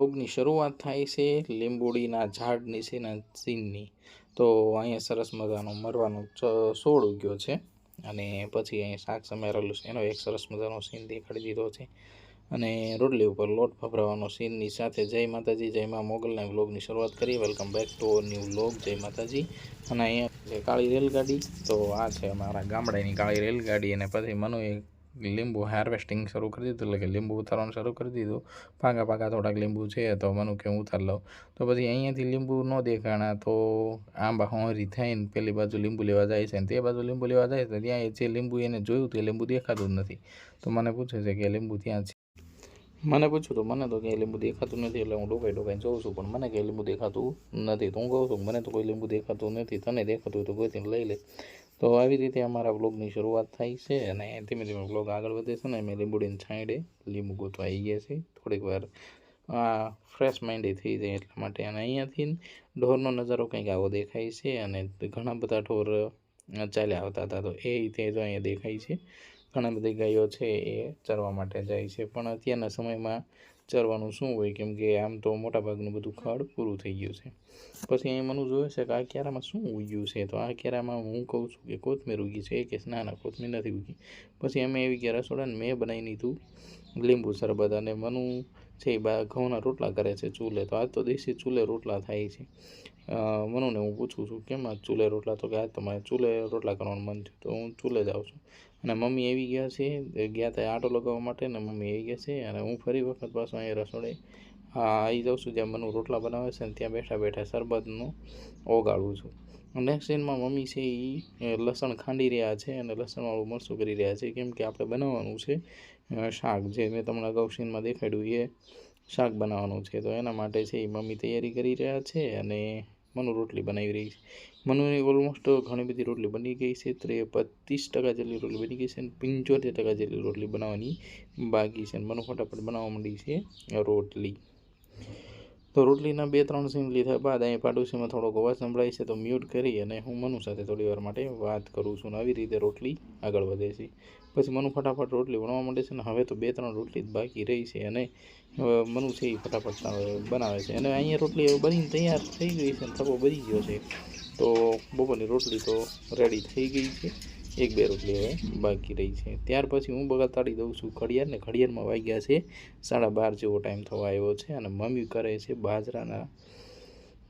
રોગની શરૂઆત થાય છે લીંબુડીના ઝાડ નીચેના સીનની તો અહીંયા સરસ મજાનો મરવાનો છોડ ઉગ્યો છે અને પછી અહીંયા શાક સમારેલું છે. એનો એક સરસ મજાનો સીન દેખાડી દીધો છે અને રોટલી ઉપર લોટ ફભરાવાનો સીનની સાથે જય માતાજી, જય મા મોગલના વ્લોગની શરૂઆત કરીએ. Welcome back to new vlog જય માતાજી. અને અહીંયા કાળી રેલગાડી, તો આ છે અમારા ગામડાની કાળી રેલગાડી અને પછી મનુએ લીંબુ હાર્વેસ્ટિંગ શરૂ કરી દીધું, એટલે કે લીંબુ ઉતારવાનું શરૂ કરી દીધું. પાકા પાકા થોડાક લીંબુ છે, તો મને કે હું ઉતાર લઉં. તો પછી અહીંયાથી લીંબુ ન દેખાણા, તો આંબા હોંરી થઈને પેલી બાજુ લીંબુ લેવા જાય છે અને તે બાજુ લીંબુ લેવા જાય તો ત્યાં જે લીંબુ એને જોયું તે લીંબુ દેખાતું નથી. તો મને પૂછે છે કે લીંબુ ત્યાં છે? મને પૂછ્યું તો મને તો ક્યાંય લીંબુ દેખાતું નથી, એટલે હું ડોકાઈ ડોકાઈ જોઉં છું, પણ મને ક્યાંય લીંબુ દેખાતું નથી. તો હું કહું છું મને તો કોઈ લીંબુ દેખાતું નથી, તને દેખાતું હોય તો ગોતીને લઈ લે. તો આવી રીતે અમારા વ્લોગની શરૂઆત થાય છે અને ધીમે ધીમે વ્લોગ આગળ વધે છે ને અમે લીંબુડીને છાંયડે લીંબુ ગોતવા આવી ગયા છે થોડીક વાર આ ફ્રેશ માઇન્ડે થઈ જાય એટલા માટે અને અહીંયાથી ઢોરનો નજારો કંઈક આવો દેખાય છે અને ઘણા બધા ઢોર ચાલ્યા આવતા હતા. તો એ રીતે જો અહીંયા દેખાય છે. ઘણા બધી ગાયો છે એ ચરવા માટે જાય છે. પણ અત્યારના સમયમાં ચરવાનું શું હોય? કેમ કે આમ તો મોટાભાગનું બધું ખડ પૂરું થઈ ગયું છે. પછી અહીં મને જોયું છે કે આ કેરામાં શું ઉગ્યું છે? તો આ કેરામાં હું કહું છું કે કોથમીર ઉગી છે. કે ના ના કોથમીર નથી ઉગી. પછી અમે એવી કે રસોડાને મેં બનાવી દીધું લીંબુ શરબત અને મનુ છે એ બા ઘઉંના રોટલા કરે છે ચૂલે. તો આજ તો દેશી ચૂલે રોટલા થાય છે. મનુને હું પૂછું છું, કેમ આ ચૂલે રોટલા? તો કે આજ તમારે ચૂલે રોટલા કરવાનું મન થયું. તો હું ચૂલે જ આવું છું. અને મમ્મી આવી ગયા છે ગયા ત્યાં આટો લગાવવા માટે ને મમ્મી આવી ગયા છે અને હું ફરી વખત પાછો અહીંયા રસોડે આવી જાઉં છું જ્યાં મનુ રોટલા બનાવે છે ને ત્યાં બેઠા બેઠા શરબતનું ઓગાળું છું. નેક્સ્ટ સીનમાં મમ્મી છે એ લસણ ખાંડી રહ્યા છે અને લસણવાળું મરચું કરી રહ્યા છે. કેમ કે આપણે બનાવવાનું છે શાક જે મેં તમને અગાઉ સીનમાં દેખાડ્યું એ શાક બનાવવાનું છે. તો એના માટે છે એ મમ્મી તૈયારી કરી રહ્યા છે અને મનુ રોટલી બનાવી રહી છે. મનુની ઓલમોસ્ટ ઘણી બધી રોટલી બની ગઈ છે. ત્રે પચીસ ટકા જેટલી રોટલી બની ગઈ છે અને પંચોતેર ટકા જેટલી રોટલી બનાવવાની બાકી છે. અને મનુ ફટાફટ બનાવવા માંડી છે રોટલી. તો રોટલીના બે ત્રણ સીમ લીધા બાદ અહીં પાડોશીમાં થોડોક અવાજ સંભળાય છે, તો મ્યુટ કરી અને હું મનુ સાથે થોડી વાર માટે વાત કરું છું અને આવી રીતે રોટલી આગળ વધે છે. પછી મનુ ફટાફટ રોટલી વણવા માંડે છે ને હવે તો બે ત્રણ રોટલી જ બાકી રહી છે અને મનુ છે એ ફટાફટ બનાવે છે. અને અહીંયા રોટલી હવે બનીને તૈયાર થઈ ગઈ છે અને થપ્પો બની ગયો છે. તો બપોરની રોટલી તો રેડી થઈ ગઈ છે. એક બે રોટલી હવે બાકી રહી છે. ત્યાર પછી હું બગાતાડી દઉં છું. ઘડિયાળ ઘડિયાળમાં વાગ્યા છે સાડા બાર જેવો ટાઈમ થવા આવ્યો છે અને મમ્મી કરે છે બાજરાના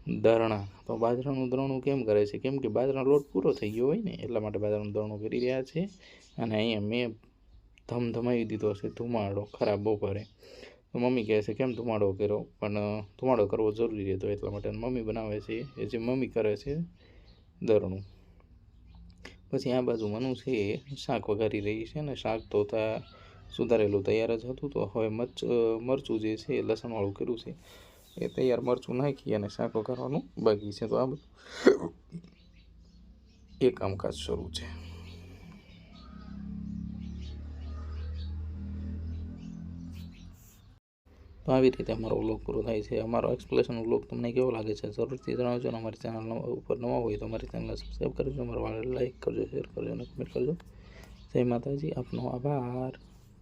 દરણા. તો બાજરાનું દરણું કેમ કરે છે? કેમ કે બાજરાનો લોટ પૂરો થઈ ગયો હોય ને એટલા માટે બાજરાનું દરણું કરી રહ્યા છે અને અહીંયા મેં ધમધમાવી દીધો છે. ધુમાડો, ખરાબ બપોરે. તો મમ્મી કહે છે, કેમ ધુમાડો કર્યો? પણ ધુમાડો કરવો જરૂરી હતો એટલા માટે. મમ્મી બનાવે છે, એ જે મમ્મી કરે છે દરણું. પછી આ બાજુ મનુ છે શાક વઘારી રહી છે અને શાક તો તા સુધારેલું તૈયાર જ હતું. તો હવે મરચ મરચું જે છે એ લસણવાળું કર્યું છે. એ તૈયાર મરચું નાખી અને શાક વઘારવાનું બાકી છે. તો આ બધું એ કામકાજ શરૂ છે. તો આવી રીતે અમારો વ્લોગ પૂરો થાય છે. અમારો એક્સપ્લેશન વ્લોગ તમને કેવો લાગે છે? જરૂરથી જણાવજો અને અમારી ચેનલ ઉપર નવા હોય તો અમારી ચેનલ સબસ્ક્રાઈબ કરજો. અમારો લાઈક કરજો શેર કરજો અને કમેન્ટ કરજો. જય માતાજી. આપનો આભાર.